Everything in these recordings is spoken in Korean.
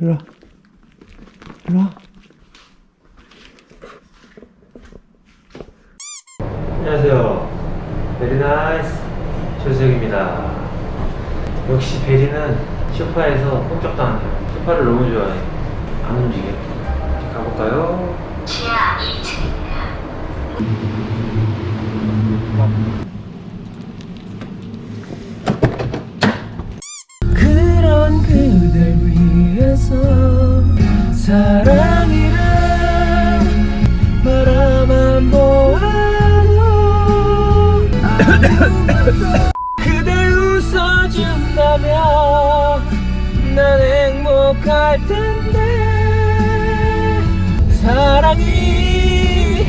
일로 와. 일로 와. 안녕하세요. 베리 나이스 조수혁입니다. 역시 베리는 소파에서 꼼짝도 안 해요. 소파를 너무 좋아해. 안 움직여. 가볼까요? 지하 2층입니다. 그댈 웃어준다면 난 행복할 텐데. 사랑이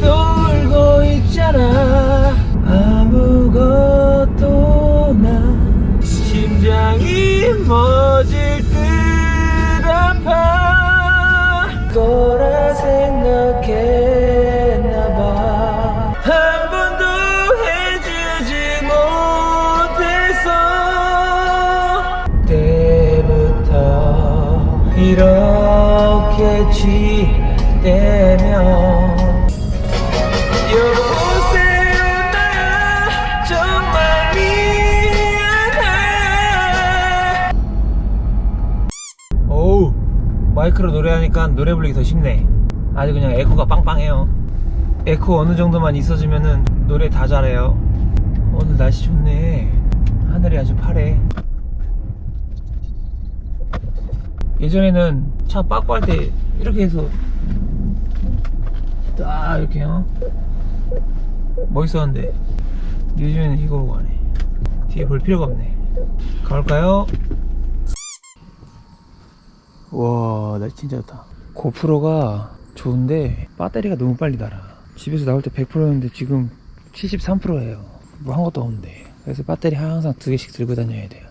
떠올고 있잖아. 아무것도 나 심장이 멎을 듯 아파. 거라 마이크로 노래하니까 노래 부르기 더 쉽네. 아주 그냥 에코가 빵빵해요. 에코 어느 정도만 있어주면은 노래 다 잘해요. 오늘 날씨 좋네. 하늘이 아주 파래. 예전에는 차 빠꾸 할 때 이렇게 해서 딱 이렇게 요 멋있었는데 요즘에는 이거 하네. 뒤에 볼 필요가 없네. 가볼까요? 와, 나 진짜 좋다. 고프로가 좋은데 배터리가 너무 빨리 달아. 집에서 나올 때 100%였는데 지금 73%예요. 뭐 한 것도 없는데. 그래서 배터리 항상 두 개씩 들고 다녀야 돼요.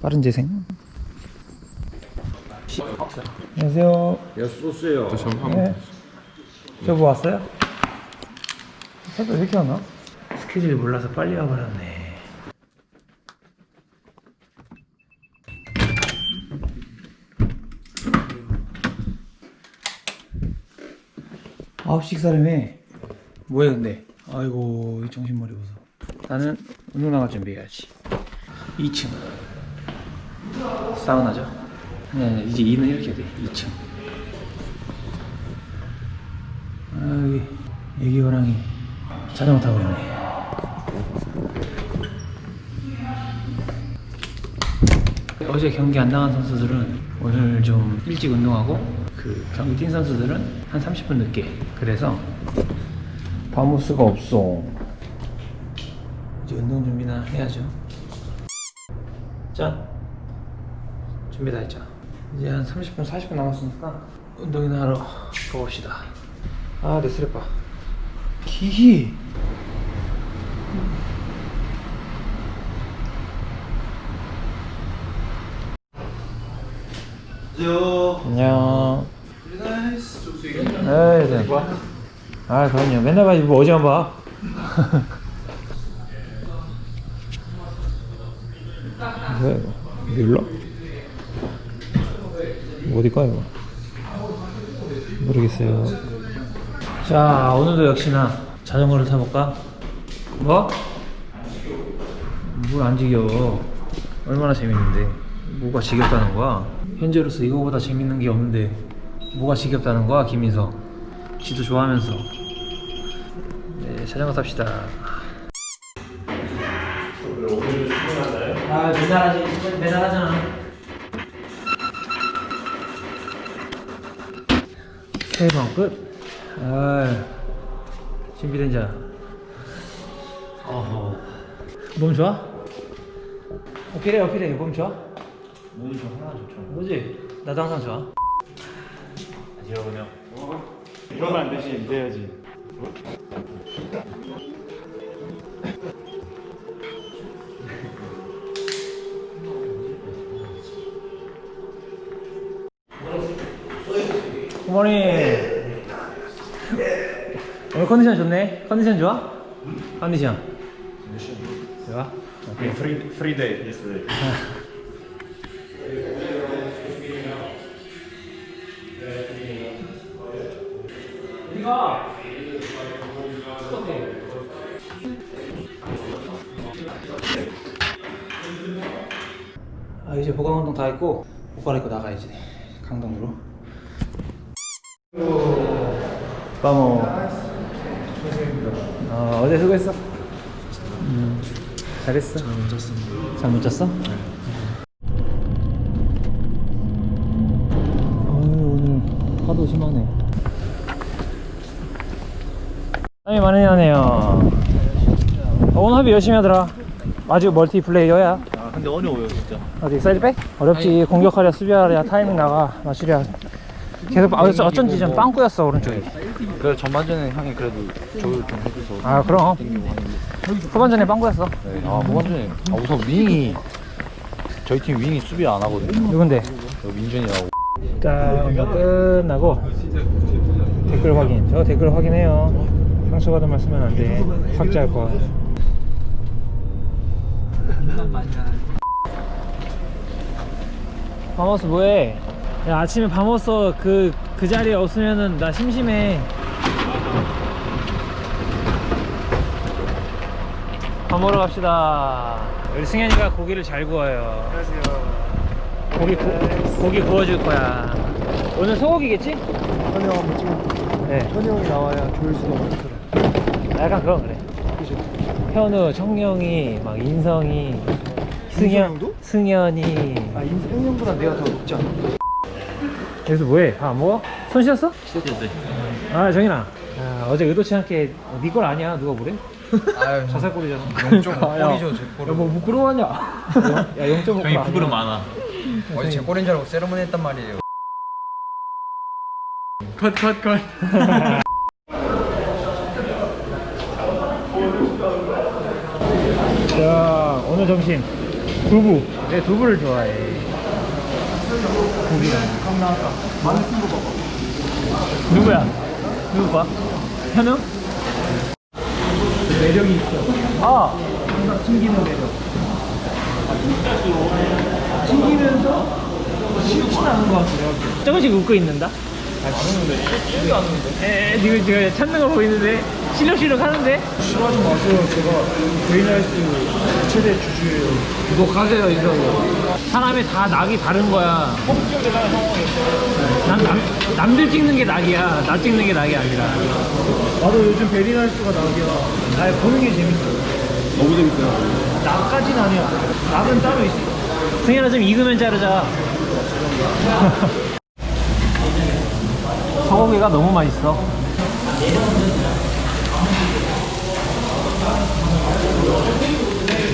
빠른 재생. 안녕하세요. 야 소스예요. 네. 저뭐 왔어요? 새벽 왜 이렇게 왔나? 스케줄이 몰라서 빨리 와버렸네. 9시 식사라며 뭐해 근데? 아이고 이 정신머리 벗어 나는 운동 나갈 준비해야지. 2층. 사우나죠? 아니 이제 2는 이렇게 해야 돼. 2층. 아 여기 애기 호랑이. 자전거 타고 있네. 어제 경기 안 나간 선수들은 오늘 좀 일찍 운동하고 그 경기 뛴 선수들은 한 30분 늦게 그래서 바모스가 없어. 이제 운동 준비나 해야죠. 짠 준비 다 했죠? 이제 한 30분 40분 남았으니까 운동이나 하러 가봅시다. 아내 슬리퍼. 기희 안녕. 에이, 네. 아, 그럼요. 맨날 봐야지, 뭐 어제만 봐. 뭐야, 이거? 밀러? 어디가, 이거? 모르겠어요. 자, 오늘도 역시나 자전거를 타볼까? 뭐? 뭘 안 지겨. 얼마나 재밌는데. 뭐가 지겹다는 거야? 현재로서 이거보다 재밌는 게 없는데 뭐가 지겹다는 거야 김인석 지도 좋아하면서 네 자전거 탑시다 아 맨날 하지 맨날 하잖아 세번 끝? 아 준비된 자 어허 몸 좋아? 어필해 어필해 몸 좋아? 몸이 좀 하나 좋죠. 뭐지? 나도 항상 좋아. 이러면 안 되지. 이래야지. 굿모닝. 오늘 컨디션 좋네? 컨디션 좋아? 컨디션. 좋아? Okay, free free day yesterday. 가? 아 이제 보강 운동 다 했고 옷 갈아입고 나가야지 강동으로. 빠모. 어, 어제 수고했어. 음, 잘했어. 잘 못 잤어 잘 못 잤어? 어 땀이 많이 나네요 어, 오늘 합의 열심히 하더라 아직 멀티플레이어야 아 근데 어려워요 진짜. 어디 사이드백? 어렵지 공격하랴 수비하랴 타이밍 나가 맞추랴 계속 아, 어쩐- 어쩐지 좀 빵꾸였어 오른쪽이 그래 전반전에 형이 그래도 조율 좀 해줘서. 아 그럼. 후반전에 빵꾸였어 네. 아 후반전에 아 우선 윙이 저희 팀 윙이 수비 안 하거든요. 누군데? 저 민준이라고. 자 오늘 끝나고 댓글 확인 저 댓글 확인해요 상처받은 말 쓰면 안돼. 삭제할 거야 바모스 뭐해? 야 아침에 바모스 그, 그 자리에 없으면은 나 심심해. 밥 먹으러 갑시다. 우리 승현이가 고기를 잘 구워요. 안녕하세요. 고기, 구, 고기 구워줄 거야. 오늘 소고기겠지? 현이 형 한번 찍어. 네. 현이 형이 나와야 조회수가 많더라. 약간 그런 그래 그죠? 현우, 청룡이, 막 인성이, 승현, 인성형도? 승현이. 아, 인생 형보다 내가 더 높지 않아? 여기서 뭐해? 밥 안 먹어? 손 씻었어? 아 정인아. 아, 어제 의도치 않게 네걸 아니야? 누가 뭐래? 아유, 자살골이잖아. 0.5골이죠, 제 골은. 야뭐 부끄러워하냐? 야 0.5골 아니야? 부끄러 많아. 어제 제 골인 줄 알고 세레모니 했단 말이에요. 컷컷 컷. 자 오늘 점심 두부. 내 두부를 좋아해. 고기랑. 누구야? 누구 봐? 현우? 매력이 있어. 아! 항상 튕기는 매력. 튕기면서 싫진 않은 것 같아요. 조금씩 웃고 있는다? 아, 싫지 않는데? 에, 지금, 지금 찾는 거 보이는데? 실룩실룩 하는데? 싫어하지 마세요. 제가 베이나이스 최대 주주예요. 구독하세요, 이거. 사람이 다 낙이 다른 거야. 난 남, 남들 찍는 게 낙이야. 나 찍는 게 낙이 아니라. 나도 요즘 베리나이스가 낙이야. 아 보는 게 재밌어. 너무 재밌어요. 낙까진 아니야. 낙은 따로 있어. 승현아 좀 익으면 자르자. 소고기가 너무 맛있어.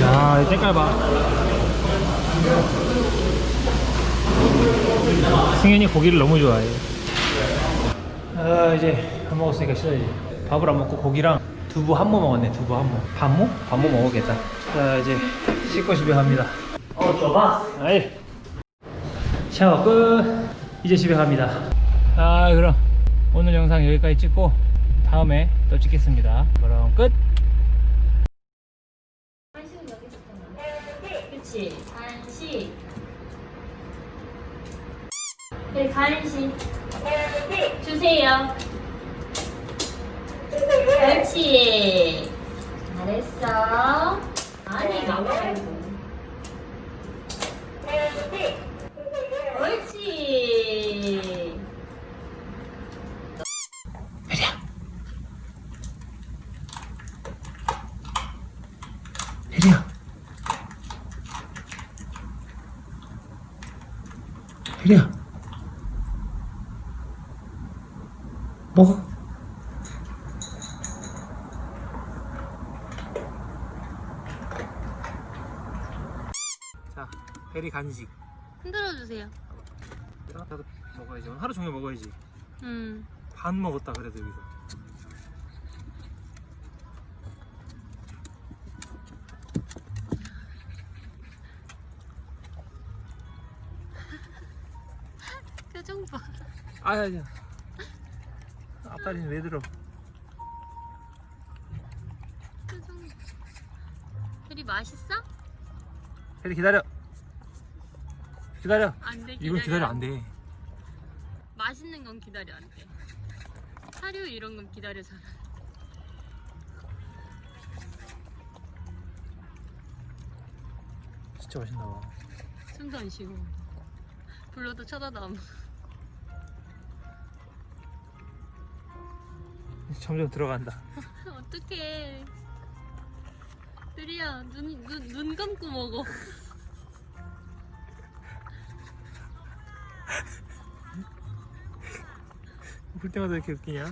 야, 이 색깔 봐. 승현이 고기를 너무 좋아해. 아, 이제 밥 먹었으니까 씻어야지. 밥을 안 먹고 고기랑 두부 한 모 먹었네, 두부 한 모. 반모? 반모 먹었겠다. 자, 이제 씻고 집에 갑니다. 어, 좋아. 아이. 샤워 끝. 이제 집에 갑니다. 아, 그럼 오늘 영상 여기까지 찍고 다음에 또 찍겠습니다. 그럼 끝. 그치? 간식. 네, 간식. 주세요. 그렇지. 잘했어. 아니, 나와야지. 옳지. 혜리야. 혜리야. 먹어. 자, 혜리 간식. 흔들어 주세요. 나도 먹어야지. 오늘 하루 종일 먹어야지. 음. 반 먹었다 그래도 여기서. 아야, 야. 앞다리는 왜 들어? 표정. 혜리 맛있어? 혜리 기다려. 기다려. 안 돼. 이건 기다려 안 돼. 맛있는 건 기다려 안 돼. 사료 이런 건 기다려잖아. 진짜 맛있나 봐. 숨도 안 쉬고. 불러도 쳐다도 안 봐. 점점 들어간다. 어떡해. 드리야, 눈, 눈, 눈 감고 먹어. 볼 때마다 이렇게 웃기냐?